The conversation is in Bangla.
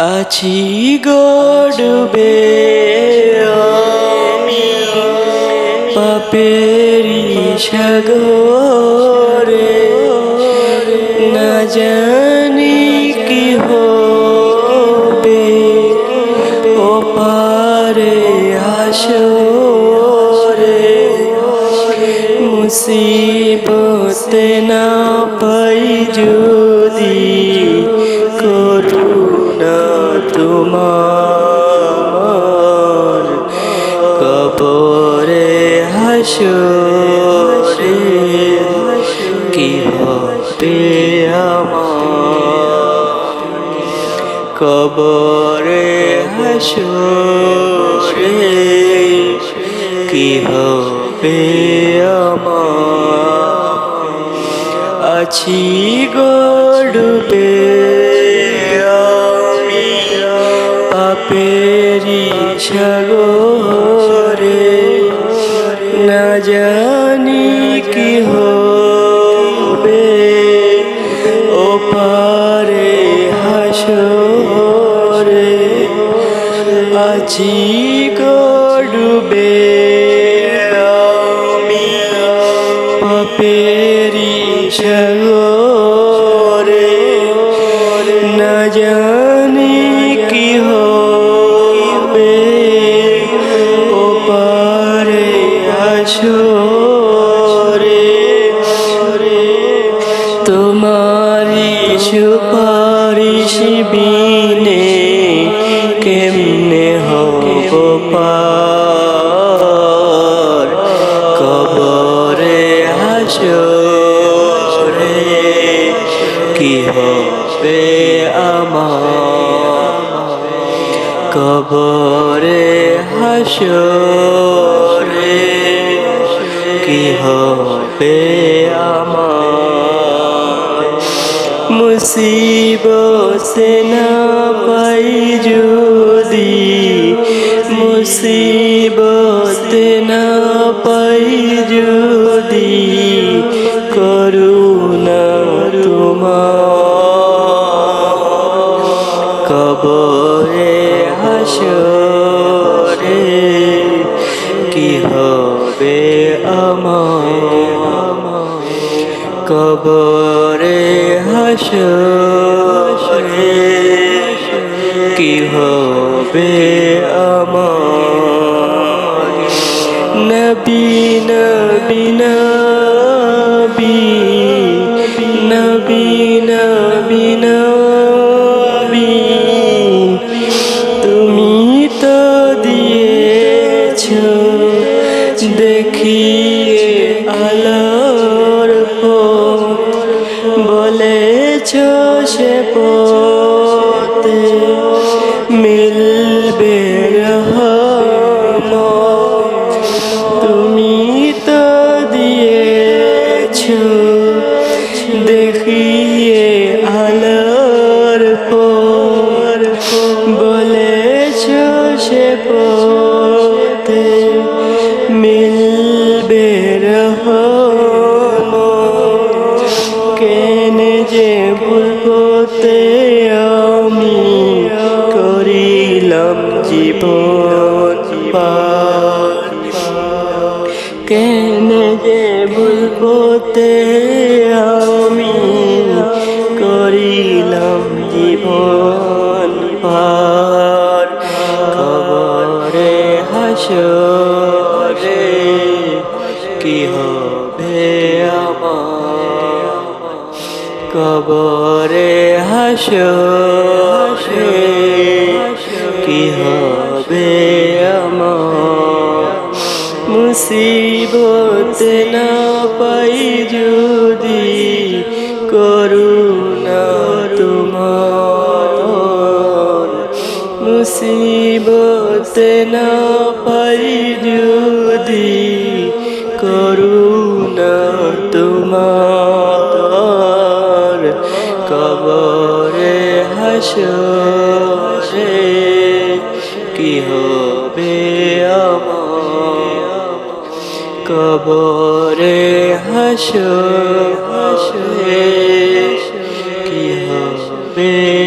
আছি গড়বে আমি পাপেরি সাগরে। না জানি কি হবে ও পারে আসরে মুসিবতে তোমার কবরে হাসরে কি হবে কবরে হাসরে কি হবে আমার? আছি গড়বে সাগরে না জানি কি হবে। ও পারে হাসরে আছি গড়বে। আমি পাপেরি সাগরে। আসরে তোমারি সুপারিশ বিনে কেমনে হব পার? কবরে হাসরে কি হবে আমার? কবরে হাসরে কি হবে আমার? মুসিবত না পাই যদি, মুসিবত না পাই যদি, করুণা তোমার। কবরে হাসরে কি হবে আমার কবরে হাসরে কি হবে আমার? নবী নবী নবী। হো জীবন কেনে যে ভুলতে আমি করিলাম জীবন পার খবরে হাসরে কি হবে আমার কবরে হাসরে। হবে মুসিবত না পাই যদি করুণা তোমার। মুসিবত না পাই যদি করুণা তোমার। কবরে হাসরে কবরে হাসো হাসো কি হবে?